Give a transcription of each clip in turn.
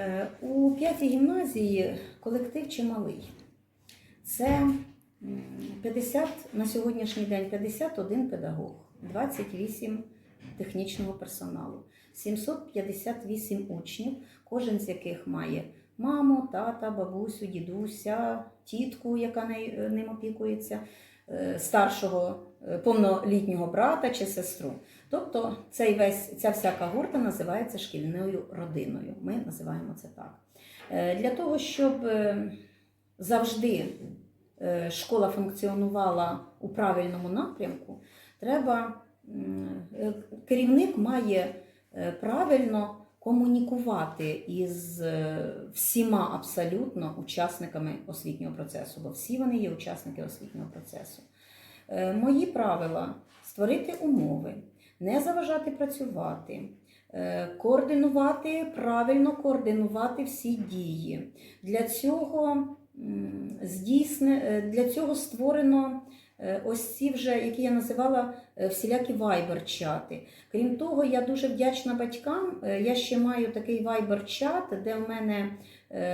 Е, У п'ятій гімназії колектив чималий. Це 50 на сьогоднішній день 51 педагог, 28 технічного персоналу, 758 учнів, кожен з яких має маму, тата, бабусю, дідуся, тітку, яка ним опікується, е, старшого е, повнолітнього брата чи сестру. Тобто цей весь, ця вся когорта називається шкільною родиною. Ми називаємо це так. Е, Для того, щоб е, завжди е, школа функціонувала у правильному напрямку, треба е, керівник має е, правильно комунікувати із е, всіма абсолютно учасниками освітнього процесу, бо всі вони є учасники освітнього процесу. Е, Мої правила створити умови, не заважати працювати, е, координувати, правильно координувати всі дії. Для цього здійсне, е, для цього створено ось ці вже, які я називала всілякі вайбер-чати. Крім того, я дуже вдячна батькам. Я ще маю такий вайбер-чат, де в мене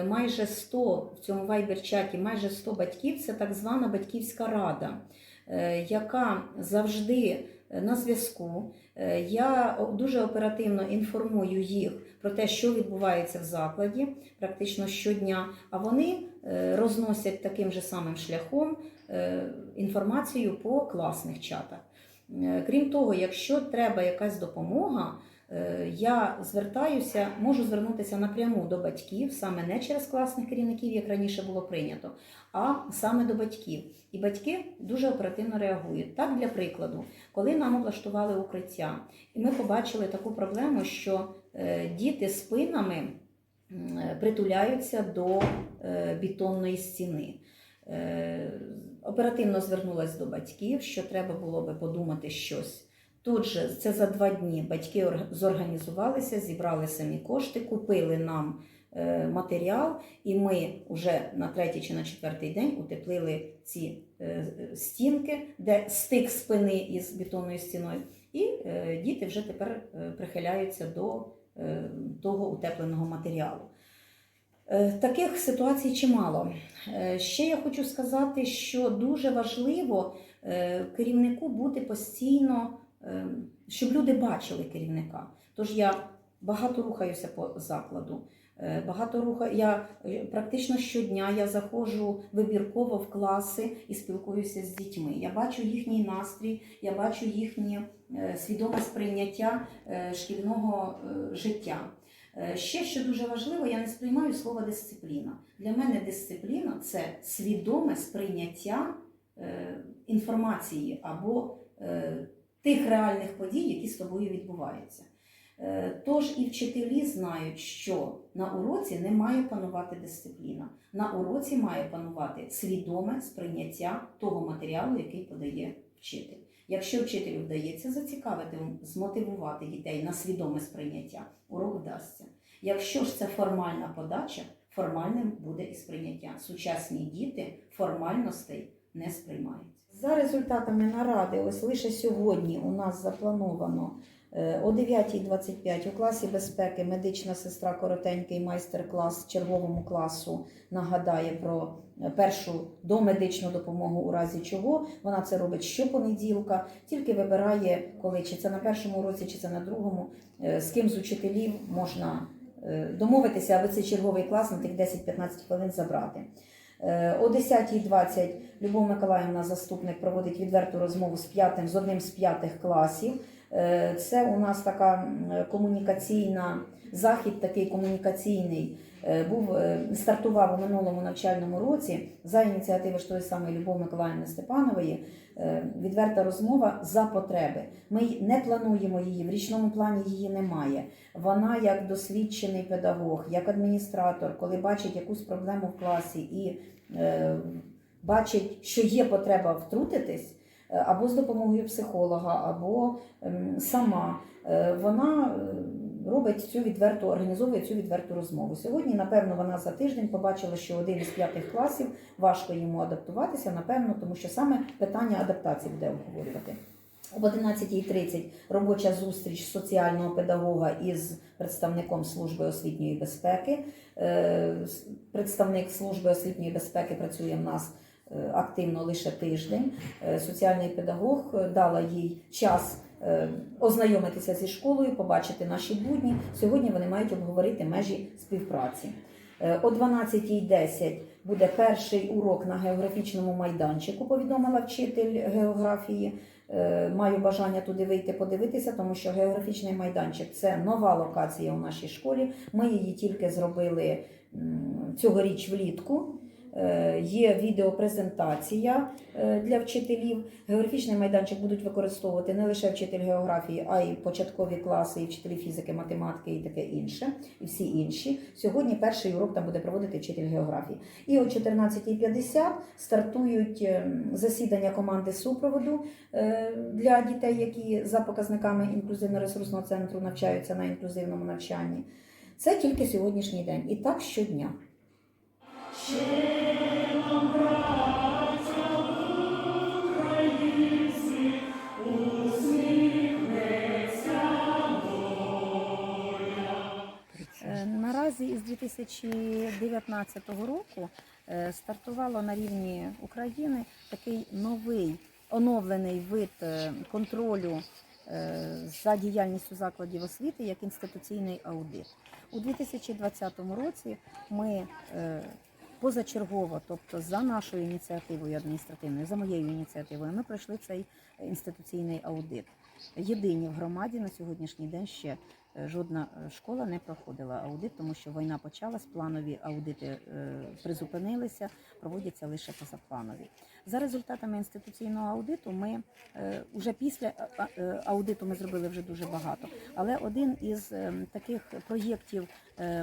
майже 100 в цьому вайбер-чаті, майже 100 батьків. Це так звана батьківська рада, яка завжди е, на зв'язку. Е, Я дуже оперативно інформую їх про те, що відбувається в закладі, практично щодня. А вони е, розносять таким же самим шляхом е, інформацію по класних чатах. Е, Крім того, якщо треба якась допомога, е, я звертаюся, можу звернутися напряму до батьків, саме не через класних керівників, як раніше було прийнято, а саме до батьків. І батьки дуже оперативно реагують. Так, для прикладу, коли нам облаштували укриття, і ми побачили таку проблему, що е, діти спинами е, притуляються до е, бетонної стіни. Е, Оперативно звернулася до батьків, що треба було би подумати щось. Тут же це за два дні батьки зорганізувалися, зібрали самі кошти, купили нам е, матеріал, і ми вже на третій чи на четвертий день утеплили ці е, стінки, де стик спини із бетонною стіною, і е, діти вже тепер прихиляються до того утепленого матеріалу. Таких ситуацій чимало. Ще я хочу сказати, що дуже важливо керівнику бути постійно, щоб люди бачили керівника. Тож я багато рухаюся по закладу. е, Багато рухаю. Я е, практично щодня я заходжу вибірково в класи і спілкуюся з дітьми. Я бачу їхній настрій, я бачу їхнє е, свідоме сприйняття шкільного життя. Ще що дуже важливо, я не сприймаю слово дисципліна. Для мене дисципліна це свідоме сприйняття інформації або тих реальних подій, які з тобою відбуваються. Е, Тож і вчителі знають, що на уроці не має панувати дисципліна. На уроці має панувати свідоме сприйняття того матеріалу, який подає вчитель. Якщо вчителю вдається зацікавити, змотивувати дітей на свідоме сприйняття, урок вдасться. Якщо ж це формальна подача, формальним буде і сприйняття. Сучасні діти формальностей не сприймають. За результатами наради, ось лише сьогодні у нас заплановано е, о 9.25 у класі безпеки медична сестра коротенький майстер-клас черговому класу нагадає про е, першу домедичну допомогу у разі чого. Вона це робить щопонеділка, тільки вибирає, коли чи це на першому уроці, чи це на другому, е, з ким з учителів можна домовитися, аби цей черговий клас на тих 10-15 хвилин забрати. Е, О 10.20 Любов Миколаївна, заступник, проводить відверту розмову з п'ятим, з одним з п'ятих класів. Е, Це у нас така комунікаційна захід, такий комунікаційний. е, Був е, стартував у минулому навчальному році за ініціативи ж тої самої Любов Миколаївни Степанової. е, Відверта розмова за потреби. Ми не плануємо її, в річному плані її немає. Вона, як досвідчений педагог, як адміністратор, коли бачить якусь проблему в класі і е, бачить, що є потреба втрутитись, або з допомогою психолога, або ем, сама, вона робить цю відверту, організовує цю відверту розмову. Сьогодні, напевно, вона за тиждень побачила, що один із п'ятих класів важко йому адаптуватися, напевно, тому що саме питання адаптації буде обговорювати. Об 11.30 робоча зустріч соціального педагога із представником служби освітньої безпеки. Е, Представник служби освітньої безпеки працює в нас е, активно лише тиждень. Е, Соціальний педагог дала їй час ознайомитися зі школою, побачити наші будні. Сьогодні вони мають обговорити межі співпраці. Е, О 12.10 буде перший урок на географічному майданчику, повідомила вчитель географії. Е, Маю бажання туди вийти подивитися, тому що географічний майданчик це нова локація у нашій школі. Ми її тільки зробили цьогоріч влітку. Е, Є відеопрезентація е, для вчителів. Географічний майданчик будуть використовувати не лише вчитель географії, а й початкові класи, і вчителі фізики, математики і таке інше, і всі інші. Сьогодні перший урок там буде проводити вчитель географії. І о 14.50 стартують е, засідання команди супроводу е, для дітей, які за показниками інклюзивно-ресурсного центру навчаються на інклюзивному навчанні. Це тільки сьогоднішній день. І так щодня. Е, Наразі із 2019 року е, стартувало на рівні України такий новий оновлений вид е, контролю за діяльністю закладів освіти як інституційний аудит. У 2020 році ми позачергово, тобто за нашою ініціативою адміністративною, за моєю ініціативою, ми пройшли цей інституційний аудит. Єдині в громаді на сьогоднішній день ще е, жодна е, школа не проходила аудит, тому що війна почалась, планові аудити е, призупинилися, проводяться лише позапланові. За результатами інституційного аудиту, ми е, уже після аудиту ми зробили вже дуже багато. Але один із е, таких проєктів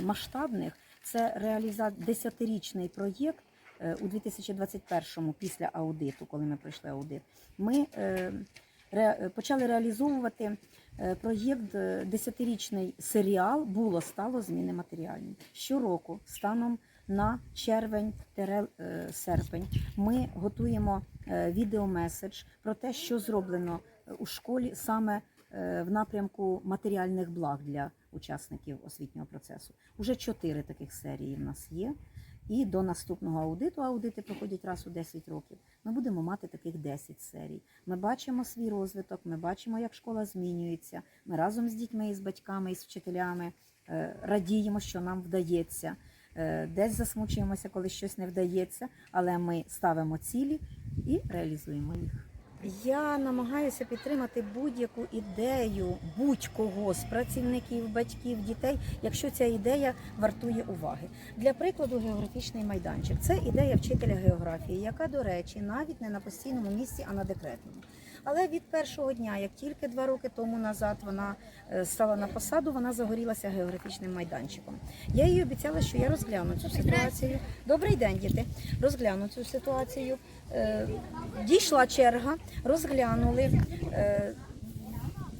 масштабних це реалізація десятирічний проєкт. е, У 2021-му, після аудиту, коли ми пройшли аудит, ми е, почали реалізовувати е, проєкт десятирічний серіал було стало зміни матеріальні. Щороку, станом на червень-серпень, ми готуємо відеомеседж про те, що зроблено у школі саме в напрямку матеріальних благ для учасників освітнього процесу. Уже чотири таких серії в нас є. І до наступного аудиту, аудити проходять раз у 10 років. Ми будемо мати таких 10 серій. Ми бачимо свій розвиток, ми бачимо, як школа змінюється. Ми разом з дітьми з батьками, і з вчителями е, радіємо, що нам вдається. Е, Десь засмучуємося, коли щось не вдається, але ми ставимо цілі і реалізуємо їх. Я намагаюся підтримати будь-яку ідею будь-кого з працівників, батьків, дітей, якщо ця ідея вартує уваги. Для прикладу, географічний майданчик це ідея вчителя географії, яка, до речі, навіть не на постійному місці, а на декретному. Але від першого дня, як тільки два роки тому назад вона е, стала на посаду, вона загорілася географічним майданчиком. Я їй обіцяла, що я розгляну цю ситуацію. Добрий день, діти. Розгляну цю ситуацію. Е, Дійшла черга, розглянули. Е,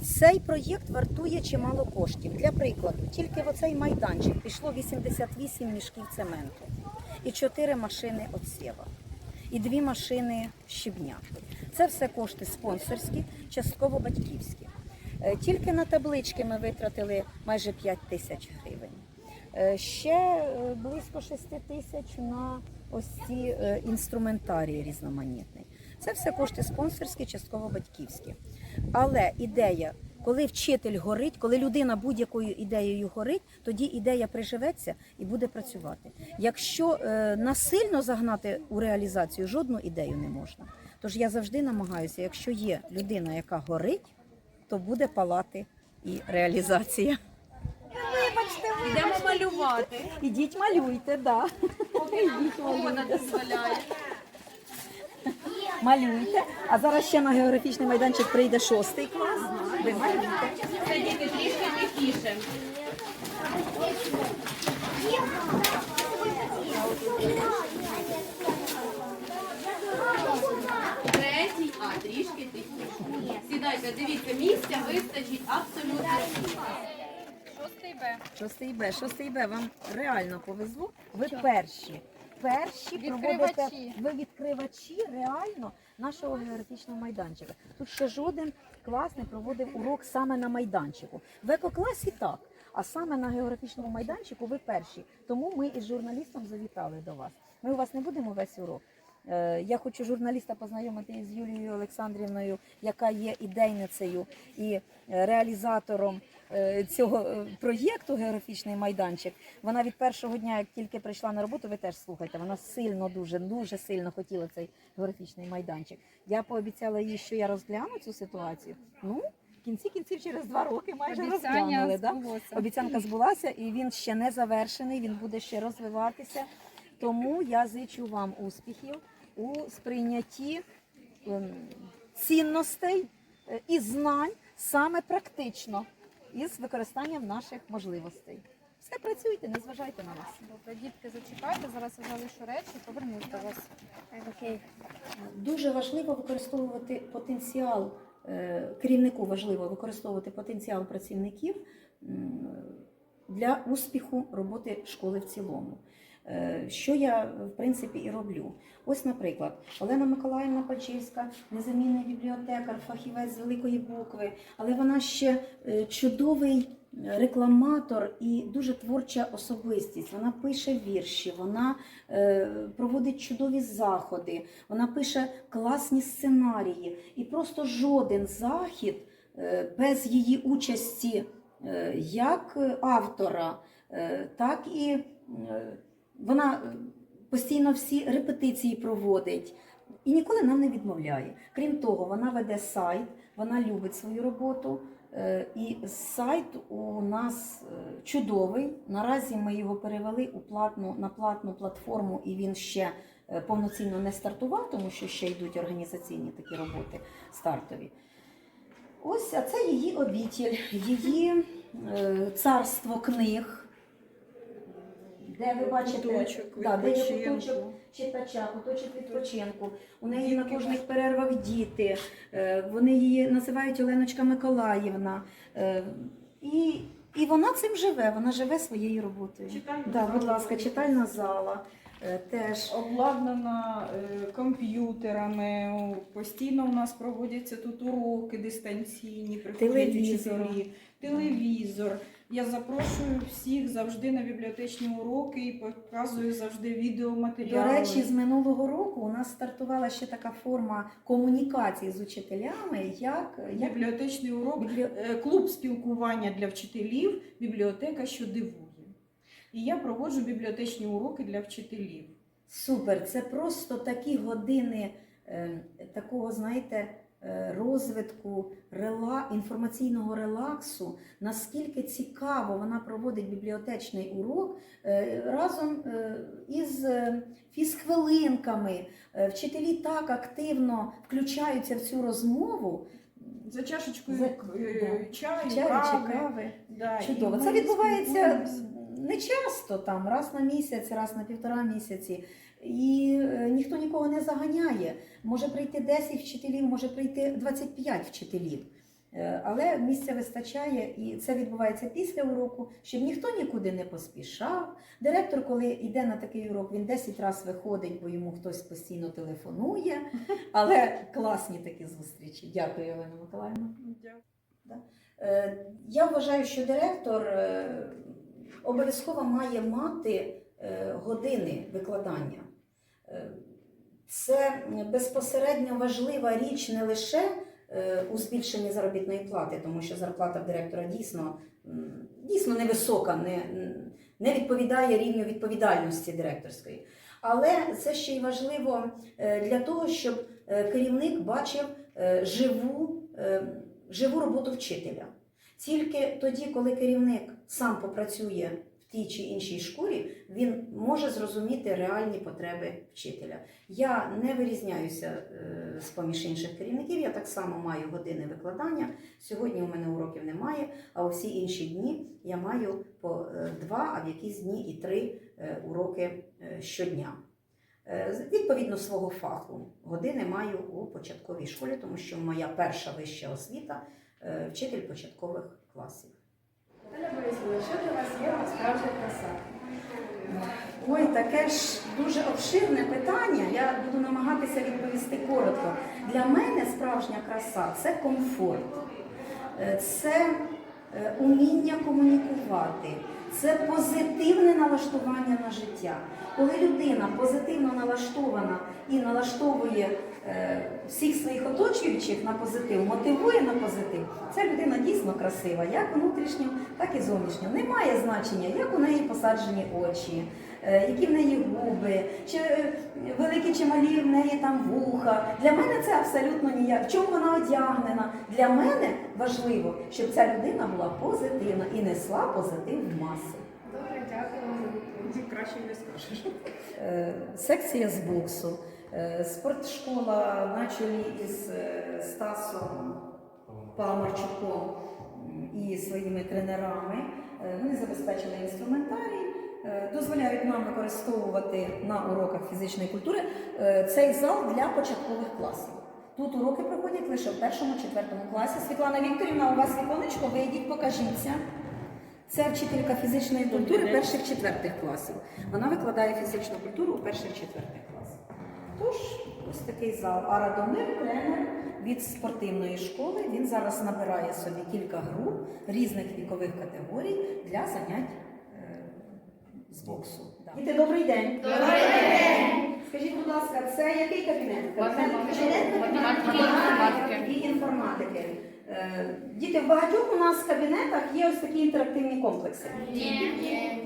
Цей проєкт вартує чимало коштів. Для прикладу, тільки в оцей майданчик пішло 88 мішків цементу і 4 машини отсєва, і 2 машини щебня. Це все кошти спонсорські, частково батьківські. Е, Тільки на таблички ми витратили майже 5 тисяч гривень. Ще близько 6 тисяч на ось ці е, інструментарії різноманітний. Це все кошти спонсорські, частково батьківські. Але ідея, коли вчитель горить, коли людина будь-якою ідеєю горить, тоді ідея приживеться і буде працювати. Якщо е, насильно загнати у реалізацію, жодну ідею не можна. Тож я завжди намагаюся, якщо є людина, яка горить, то буде палати і реалізація. Вибачте, Йдемо малювати. ідіть малюйте, да. Малюйте. А зараз ще на географічний майданчик прийде шостий клас. Ви малюйте. Це діти трішки тихіше. Третій, а трішки тихіше. Сідайте, дивіться, місця вистачить абсолютно. Шостий Б. Шостий Б, шостий Б, вам реально повезло. Ви перші. Перші Відкривачі. проводите, ви відкривачі реально нашого географічного майданчика. Тут ще жоден клас не проводив урок саме на майданчику. В екокласі так, а саме на географічному майданчику ви перші. Тому ми із журналістом завітали до вас. Ми у вас не будемо весь урок. Е, Я хочу журналіста познайомити із Юлією Олександрівною, яка є ідейницею і е, реалізатором цього е, проєкту географічний майданчик. Вона від першого дня, як тільки прийшла на роботу, ви теж слухайте. Вона сильно, дуже, дуже сильно хотіла цей географічний майданчик. Я пообіцяла їй, що я розгляну цю ситуацію. Ну, в кінці кінців через два роки майже розглянули. Да? Обіцянка збулася, і він ще не завершений. Він буде ще розвиватися. Тому я зичу вам успіхів у сприйнятті ем, цінностей е, і знань саме практично із використанням наших можливостей. Все працюйте, не зважайте на нас. Добре, дітки, зачекайте, зараз я залишу речі повернусь до вас. Окей. Дуже важливо використовувати потенціал е, керівнику важливо використовувати потенціал працівників для успіху роботи школи в цілому. Е, Що я в принципі і роблю? Ось, наприклад, Олена Миколаївна Пачівська, незамінний бібліотекар, фахівець з великої букви, але вона ще е, чудовий рекламатор і дуже творча особистість. Вона пише вірші, вона е, проводить чудові заходи, вона пише класні сценарії. І просто жоден захід без її участі як автора, так і вона е, постійно всі репетиції проводить. І ніколи нам не відмовляє. Крім того, вона веде сайт, вона любить свою роботу. Е, І сайт у нас е, чудовий. Наразі ми його перевели у платну, на платну платформу, і він ще повноцінно не стартував, тому що ще йдуть організаційні такі роботи стартові. Ось, а це її обітіль, її царство книг, де ви бачите, Куточок да, де є куточок читача, куточок відпочинку. У неї на кожних перервах діти. Е, Вони її називають Оленочка Миколаївна. Е, І, і вона цим живе, вона живе своєю роботою. Читальна да, будь ласка, читальна зала. е, Теж Обладнана е, комп'ютерами, постійно у нас проводяться тут уроки дистанційні, Телевізор. телевізор. Я запрошую всіх завжди на бібліотечні уроки і показую завжди відеоматеріали. До речі, з минулого року у нас стартувала ще така форма комунікації з учителями, як, як Бібліотечний урок, біблі... е, клуб спілкування для вчителів, бібліотека, що дивує. І я проводжу бібліотечні уроки для вчителів. Супер, це просто такі години е, такого, знаєте, розвитку рела, інформаційного релаксу, наскільки цікаво вона проводить бібліотечний урок е, разом е, із е, фізхвилинками. Е, Вчителі так активно включаються в цю розмову. За чашечкою За- е, чаю, Чаю кави. кави. Да, Чудово. Це відбувається не часто, там, раз на місяць, раз на півтора місяці. І е, ніхто нікого не заганяє. Може прийти 10 вчителів, може прийти 25 вчителів. Е, Але місця вистачає, і це відбувається після уроку, щоб ніхто нікуди не поспішав. Директор, коли йде на такий урок, він 10 разів виходить, бо йому хтось постійно телефонує. Але класні такі зустрічі. Дякую, Олена Миколаївна. Е, Я вважаю, що директор обов'язково має мати години викладання. Е, Це безпосередньо важлива річ не лише е, у збільшенні заробітної плати, тому що зарплата в директора дійсно, дійсно невисока, не, не відповідає рівню відповідальності директорської. Але це ще й важливо е, для того, щоб керівник бачив живу, живу роботу вчителя. Тільки тоді, коли керівник сам попрацює тій чи іншій школі, він може зрозуміти реальні потреби вчителя. Я не вирізняюся е, з поміж інших керівників, я так само маю години викладання. Сьогодні у мене уроків немає, а у всі інші дні я маю по е, два, а в якісь дні і три е, уроки щодня. Відповідно свого фаху години маю у початковій школі, тому що моя перша вища освіта вчитель початкових класів. Наталя Борисівна, що для вас є справжня краса? Ой, таке ж дуже обширне питання. Я буду намагатися відповісти коротко. Для мене справжня краса це комфорт, Е, це е, уміння комунікувати, це позитивне налаштування на життя. Коли людина позитивно налаштована і налаштовує всіх своїх оточуючих на позитив, мотивує на позитив, ця людина дійсно красива, як внутрішньо, так і зовнішньо. Немає значення, як у неї посаджені очі, е, які в неї губи, чи е, великі чи малі в неї там вуха. Для мене це абсолютно ніяк. В чому вона одягнена? Для мене важливо, щоб ця людина була позитивна і несла позитив в маси. Добре, дякую. Краще не скажеш. Е, секція з боксу, е, спортшкола на чолі із е, Стасом Паламарчуком і своїми тренерами. Е, Вони забезпечили інструментарій, е, дозволяють нам використовувати на уроках фізичної культури е, цей зал для початкових класів. Тут уроки проходять лише в першому, четвертому класі. Світлана Вікторівна, у вас віконечко, вийдіть, покажіться. Це вчителька фізичної культури перших четвертих класів. Вона викладає фізичну культуру у перших четвертих класах. Тож, ось такий зал. А Радомир тренер від спортивної школи. Він зараз набирає собі кілька груп різних вікових категорій для занять е, з боксу. Діти, добрий день. Добрий день. Скажіть, будь ласка, це який кабінет? Кабінет Математики. математики і інформатики. Е, Діти, в багатьох у нас в кабінетах є ось такі інтерактивні комплекси.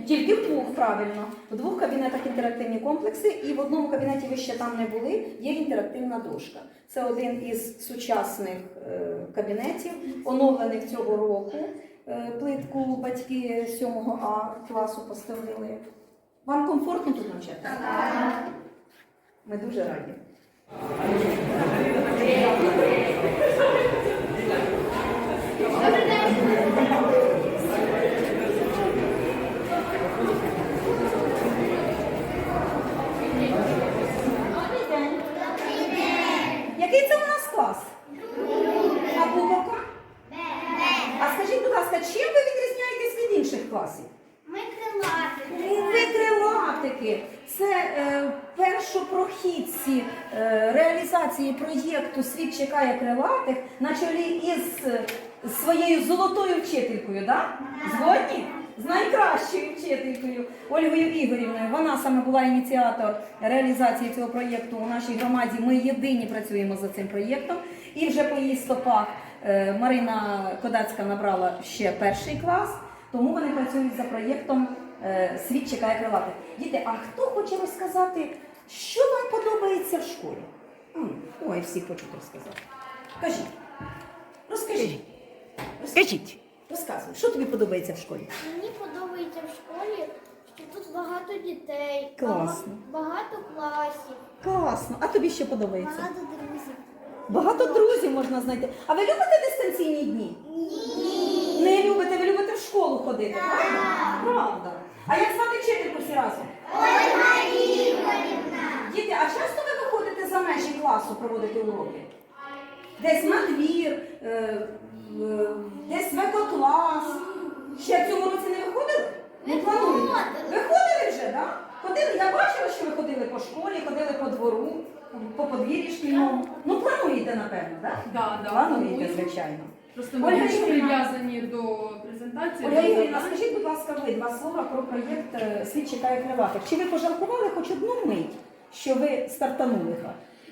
Тільки в двох, правильно. В двох кабінетах інтерактивні комплекси, і в одному кабінеті ви ще там не були, є інтерактивна дошка. Це один із сучасних е, кабінетів, оновлених цього року. Е, Плитку батьки 7 А класу поставили. Вам комфортно тут навчатися? Так. Ми дуже раді. Який це у нас клас? А глибока? А скажіть, будь ласка, чим ви відрізняєтесь від інших класів? Ми. Ви крилатики. Це е, е, реалізації проєкту Світ чекає крилатих на чолі із е, своєю золотою вчителькою, да? Згодні? З найкращою вчителькою Ольгою Ігорівною. Вона саме була ініціатор реалізації цього проєкту у нашій громаді. Ми єдині працюємо за цим проєктом. І вже по її стопах е, Марина Кодацька набрала ще перший клас, тому вони працюють за проєктом Світ чекає крилатих. Діти, а хто хоче розказати, що вам подобається в школі? Ой, всі хочуть розказати. Кажіть. Розкажіть. Розкажіть. Розказуй, що тобі подобається в школі? Мені подобається в школі, що тут багато дітей, Класно. багато класів, Класно. А тобі що подобається? багато друзів. Багато друзів можна знайти. А ви любите дистанційні дні? Ні. Не любите, ви любите в школу ходити, правда? Правда. А як звати вчительку всі разом? Ольга Ігорівна. Діти, а часто ви виходите за межі класу проводити уроки? Десь на двір, е, е, десь в екоклас. Ще в цьому році не виходили? Не плануєте? Виходили вже, так? Да? Ходили, я бачила, що ви ходили по школі, ходили по двору, по подвір'ї шкільному. Ну, плануєте, напевно, так? Да, да, Плануєте, планую. звичайно. Просто ми більш прив'язані до презентації. Ольга до Ігорівна, скажіть, будь ласка, ви два слова про проєкт е, Світ чекає криватих. Чи ви пожалкували хоч одну мить, що ви стартанули?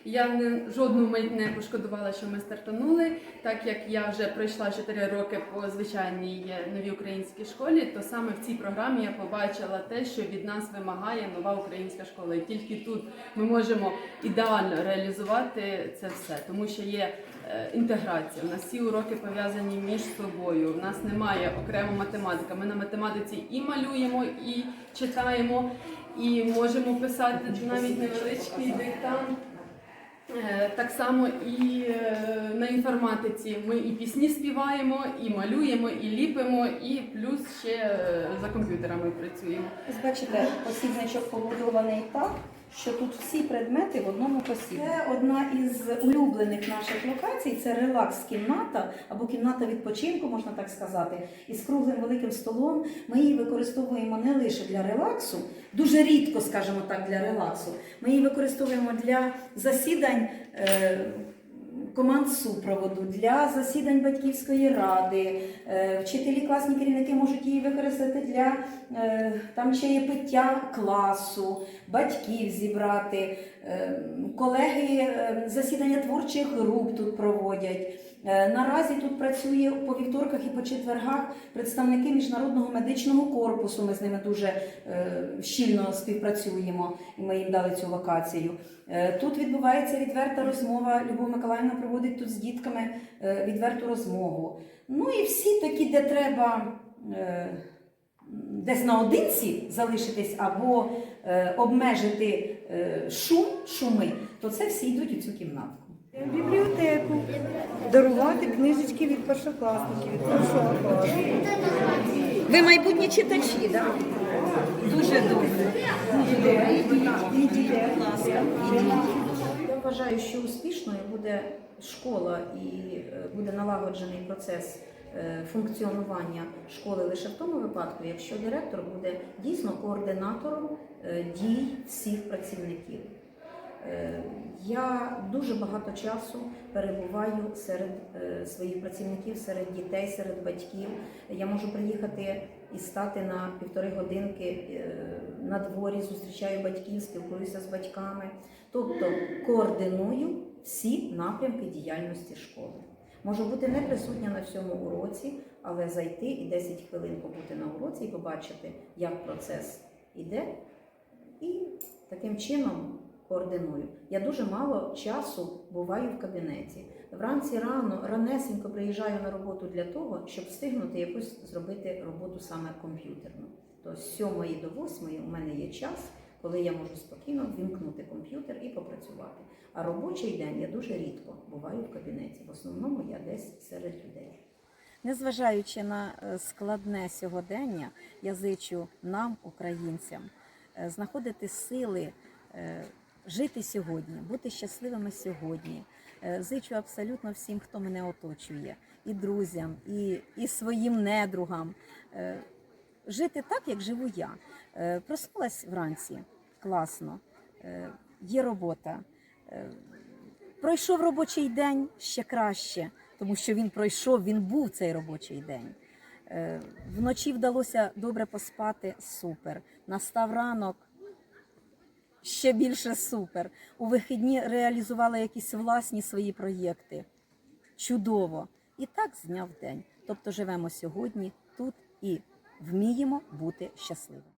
Я не жодну мить не пошкодувала, що ми стартанули. Так як я вже пройшла 4 роки по звичайній е, новій українській школі, то саме в цій програмі я побачила те, що від нас вимагає нова українська школа. І тільки тут ми можемо ідеально реалізувати це все, тому що є е, інтеграція. У нас всі уроки пов'язані між собою. У нас немає окремо математика. Ми на математиці і малюємо, і читаємо, і можемо писати навіть невеличкий диктант. Е, Так само і е, на інформатиці ми і пісні співаємо, і малюємо, і ліпимо, і плюс ще е, за комп'ютерами працюємо. Ось бачите, посібничок побудований так, що тут всі предмети в одному посібні. Це одна із улюблених наших локацій. Це релакс-кімната або кімната відпочинку, можна так сказати. Із круглим великим столом ми її використовуємо не лише для релаксу, дуже рідко, скажімо так, для релаксу. Ми її використовуємо для засідань. Е- Команд супроводу для засідань батьківської ради, Е, вчителі, класні керівники можуть її використати для е, там чаєпиття класу, батьків зібрати, е, колеги засідання творчих груп тут проводять. Е, Наразі тут працює по вівторках і по четвергах представники міжнародного медичного корпусу. Ми з ними дуже е, щільно співпрацюємо, і ми їм дали цю локацію. Е, Тут відбувається відверта розмова. Любов Миколаївна проводить тут з дітками відверту розмову. Ну і всі такі, де треба десь наодинці залишитись або обмежити шум, шуми, то це всі йдуть у цю кімнатку. В бібліотеку дарувати книжечки від першокласників, від першого класу. Ви майбутні читачі, так? Дуже добре. Ідіть, будь ласка. Я вважаю, що успішною буде школа і е, буде налагоджений процес е, функціонування школи лише в тому випадку, якщо директор буде дійсно координатором е, дій всіх працівників. Е, Я дуже багато часу перебуваю серед е, своїх працівників, серед дітей, серед батьків. Я можу приїхати і стати на півтори годинки е, на дворі, зустрічаю батьків, спілкуюся з батьками. Тобто координую всі напрямки діяльності школи. Можу бути не присутня на всьому уроці, але зайти і 10 хвилин побути на уроці і побачити, як процес іде, і таким чином координую. Я дуже мало часу буваю в кабінеті. Вранці рано, ранесенько приїжджаю на роботу для того, щоб встигнути якусь зробити роботу саме комп'ютерну. То з 7 до 8 у мене є час, коли я можу спокійно вімкнути комп'ютер і попрацювати. А робочий день я дуже рідко буваю в кабінеті. В основному я десь серед людей. Незважаючи на е, складне сьогодення, я зичу нам, українцям, е, знаходити сили е, жити сьогодні, бути щасливими сьогодні. Е, Зичу абсолютно всім, хто мене оточує, і друзям, і, і своїм недругам. Е, Жити так, як живу я. Е, Проснулась вранці, класно, є робота. Пройшов робочий день ще краще, тому що він пройшов, він був цей робочий день. Вночі вдалося добре поспати супер. Настав ранок ще більше супер. У вихідні реалізувала якісь власні свої проєкти. Чудово. І так зняв день. Тобто живемо сьогодні, тут і вміємо бути щасливими.